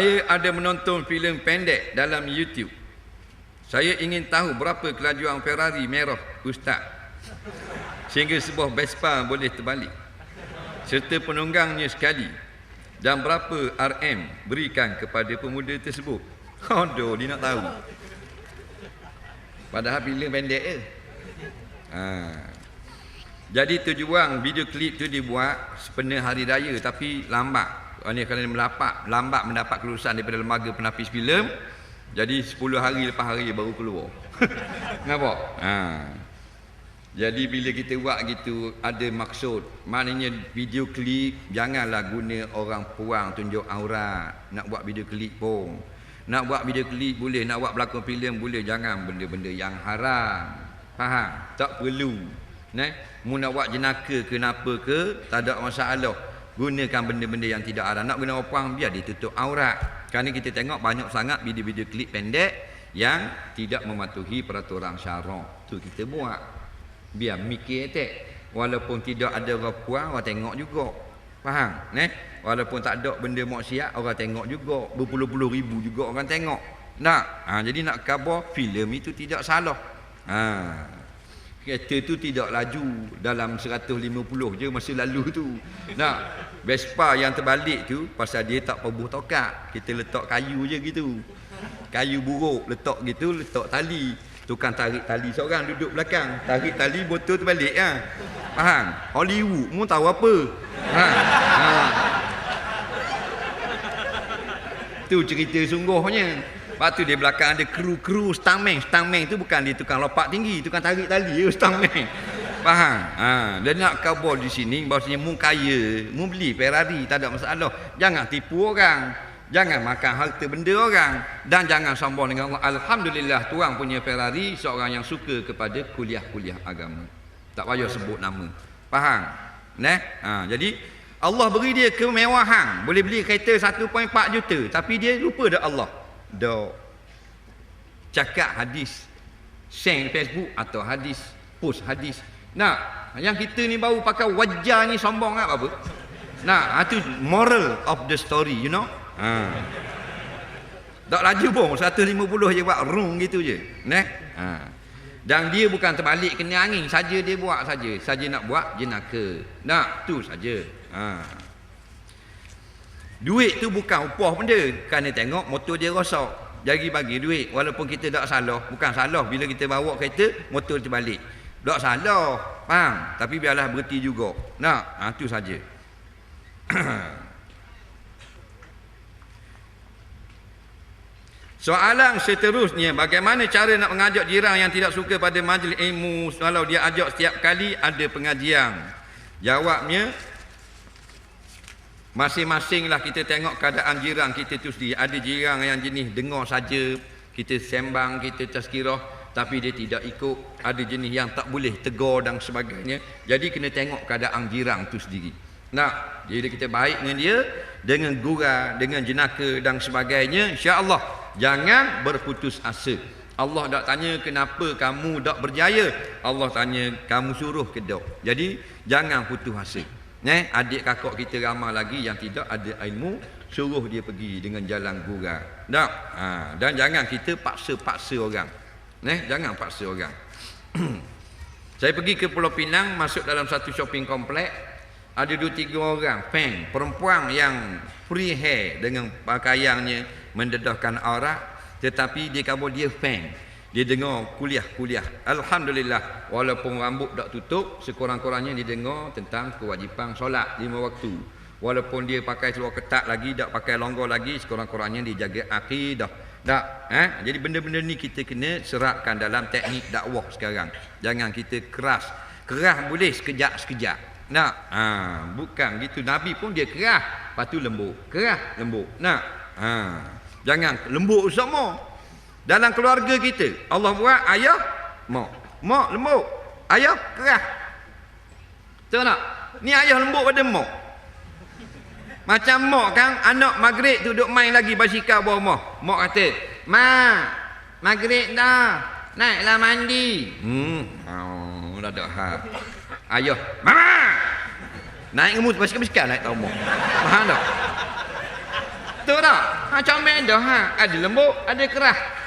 Saya ada menonton filem pendek dalam YouTube. Saya ingin tahu berapa kelajuan Ferrari merah Ustaz. Sehingga sebuah Vespa boleh terbalik. Serta penunggangnya sekali. Dan berapa RM berikan kepada pemuda tersebut. Aduh, dia nak tahu. Padahal filem pendek je. Ha. Jadi tujuan video klip tu dibuat sepenuh hari raya tapi lambat. Ini kerana melapak, lambat mendapat kelulusan daripada lembaga penapis filem. Jadi 10 hari lepas hari baru keluar. Nampak? Ha. Jadi bila kita buat gitu ada maksud. Maknanya video klip janganlah guna orang puang tunjuk aurat. Nak buat video klip pun. Nak buat video klip boleh, nak buat pelakon filem boleh, jangan benda-benda yang haram. Faham? Tak perlu. Nah, mu nak buat jenaka kenapa ke, tak ada masalah. Gunakan benda-benda yang tidak haram. Nak guna opang biar dia tutup aurat. Kerana kita tengok banyak sangat video-video klip pendek yang tidak mematuhi peraturan syarak. Tu kita buat. Biar mikir tak. Walaupun tidak ada orang puan, orang tengok juga. Faham? Neh? Walaupun tak ada benda maksiat, orang tengok juga. Berpuluh-puluh ribu juga orang tengok. Nak? Ha, jadi nak khabar, filem itu tidak salah. Ha. Kereta tu tidak laju dalam 150 je masa lalu tu. Nak? Vespa yang terbalik tu, pasal dia tak pebuh tokak. Kita letak kayu je gitu. Kayu buruk, letak gitu, letak tali. Tukang tarik tali seorang duduk belakang. Tarik tali, botol terbalik. Ha. Faham? Hollywood, mu tahu apa? Ha. ha. Itu cerita sungguhnya. Lepas tu di belakang ada kru-kru stuntman. Stuntman tu bukan dia tukang lopak tinggi. Tukang tarik tali ya stuntman. Faham? Ha. Dan nak kabur di sini. Bahasanya mu kaya. Mu beli Ferrari. Tak ada masalah. Jangan tipu orang. Jangan makan harta benda orang. Dan jangan sambung dengan Allah. Alhamdulillah tuan punya Ferrari. Seorang yang suka kepada kuliah-kuliah agama. Tak payah sebut nama. Faham? Nah, ha. jadi Allah beri dia kemewahan. Boleh beli kereta 1.4 juta. Tapi dia lupa dah Allah. Dah cakap hadis. Share Facebook atau hadis. Post hadis. Nah, yang kita ni baru pakai wajah ni sombong kan apa? Nah, itu moral of the story, you know? Ha. Tak laju pun, 150 je buat rung gitu je. Nah. Ha. Dan dia bukan terbalik kena angin, saja dia buat saja. Saja nak buat jenaka. Nak, tu saja. Ha. Duit tu bukan upah benda. Kerana tengok motor dia rosak. Jadi bagi duit. Walaupun kita tak salah. Bukan salah bila kita bawa kereta, motor terbalik. Tak salah. Faham? Tapi biarlah berhenti juga. Nak? Ha, tu saja. Soalan seterusnya, bagaimana cara nak mengajak jiran yang tidak suka pada majlis ilmu kalau dia ajak setiap kali ada pengajian? Jawabnya, Masing-masing lah kita tengok keadaan jiran kita tu sendiri. Ada jiran yang jenis dengar saja, kita sembang, kita tazkirah tapi dia tidak ikut. Ada jenis yang tak boleh tegur dan sebagainya. Jadi kena tengok keadaan jiran tu sendiri. Nah, jadi kita baik dengan dia, dengan gura, dengan jenaka dan sebagainya, insya-Allah jangan berputus asa. Allah tak tanya kenapa kamu tak berjaya. Allah tanya kamu suruh ke tak. Jadi jangan putus asa. Eh, adik kakak kita ramai lagi yang tidak ada ilmu, suruh dia pergi dengan jalan gurau. Tak? Ha, dan jangan kita paksa-paksa orang. Eh, jangan paksa orang. Saya pergi ke Pulau Pinang, masuk dalam satu shopping komplek, ada dua tiga orang, peng, perempuan yang free hair dengan pakaiannya mendedahkan aurat, tetapi dia kabur dia peng dia dengar kuliah-kuliah. Alhamdulillah walaupun rambut tak tutup sekurang-kurangnya dia dengar tentang kewajipan solat lima waktu. Walaupun dia pakai seluar ketat lagi tak pakai longgar lagi sekurang-kurangnya dia jaga akidah. Tak, eh? Jadi benda-benda ni kita kena serapkan dalam teknik dakwah sekarang. Jangan kita keras. Keras boleh sekejap-sekejap. Nak? Ha, bukan gitu. Nabi pun dia keras. Lepas tu lembut. Keras, lembut. Nak? Ha. Jangan lembut semua. Dalam keluarga kita, Allah buat ayah mak. Mak lembut, ayah keras. Tahu tak? Ni ayah lembut pada mak. Macam mak kan, anak maghrib tu duduk main lagi basikal bawah mak. Mak kata, "Ma, maghrib dah. Naiklah mandi." Hmm, oh, dah dah ha. Ayah, "Mama, naik ngemut basikal-basikal naik tahu mak." Faham tak? Tak? Ha, comel dah ha. Ada lembut, ada keras.